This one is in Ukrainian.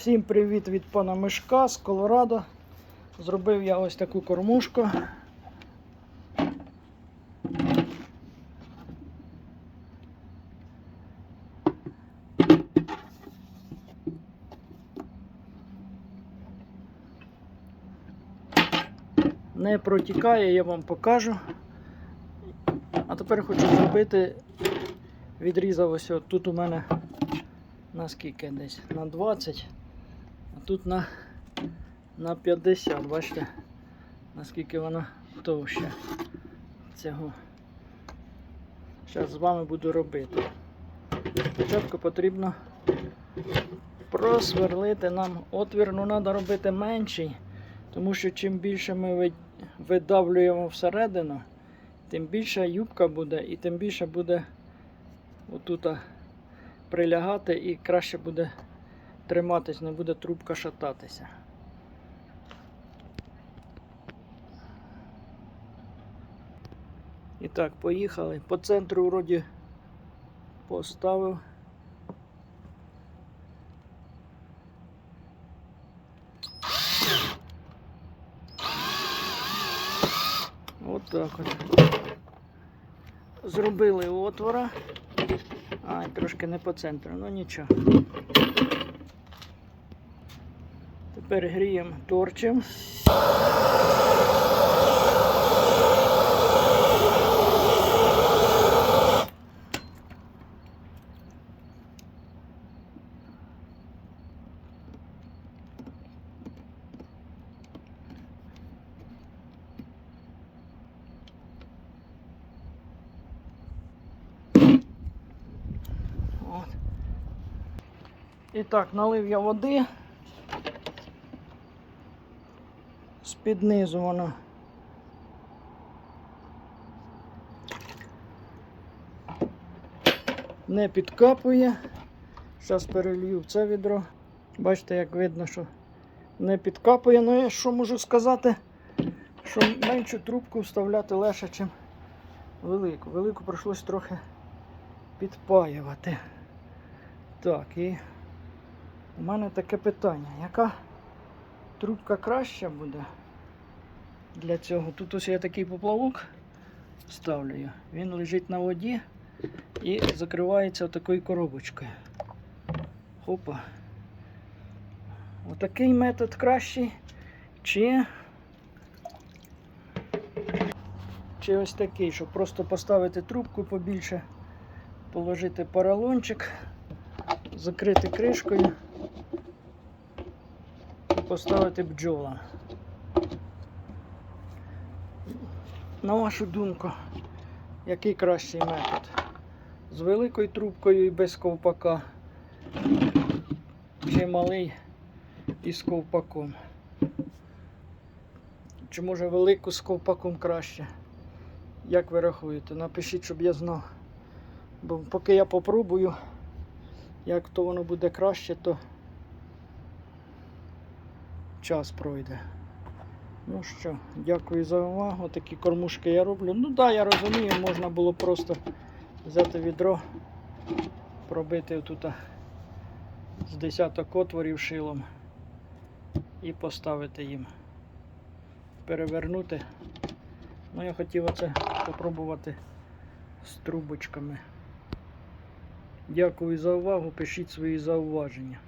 Всім привіт від пана Мишка з Колорадо. Зробив я ось таку кормушку. Не протікає, я вам покажу. А тепер хочу зробити, відрізав ось тут у мене на скільки десь? На 20, а тут на, на 50. Бачите, наскільки воно товще цього. Зараз з вами буду робити. Спочатку потрібно просверлити нам отвір, ну треба робити менший, тому що чим більше ми видавлюємо всередину, тим більша юбка буде і тим більше буде отут прилягати і краще буде триматись, не буде трубка шататися. І так, поїхали. По центру вроді поставив. От так от. Зробили отвора. А, трошки не по центру, ну нічого. Тепер гріємо торчем. І так, налив я води. З-під низу воно. Не підкапує. Зараз перелью в це відро. Бачите, як видно, що не підкапує. Ну я що можу сказати, що меншу трубку вставляти легше, ніж велику. Велику прийшлось трохи підпаювати. Так, і у мене таке питання. Яка трубка краща буде для цього? Тут ось я такий поплавок ставлю. Він лежить на воді і закривається такою коробочкою. Хопа. Отакий метод кращий. Чи, чи ось такий, щоб просто поставити трубку побільше положити поролончик, закрити кришкою і поставити бджолам. На вашу думку, який кращий метод? З великою трубкою і без ковпака, чи малий і з ковпаком? Чи може велику з ковпаком краще? Як ви рахуєте? Напишіть, щоб я знав. Бо поки я попробую, як то воно буде краще, то час пройде. Ну що, дякую за увагу. Такі кормушки я роблю. Ну так, да, я розумію, можна було просто взяти відро, пробити тут з десяток отворів шилом і поставити їм. Перевернути. Ну, я хотів оце попробувати з трубочками. Дякую за увагу. Пишіть свої зауваження.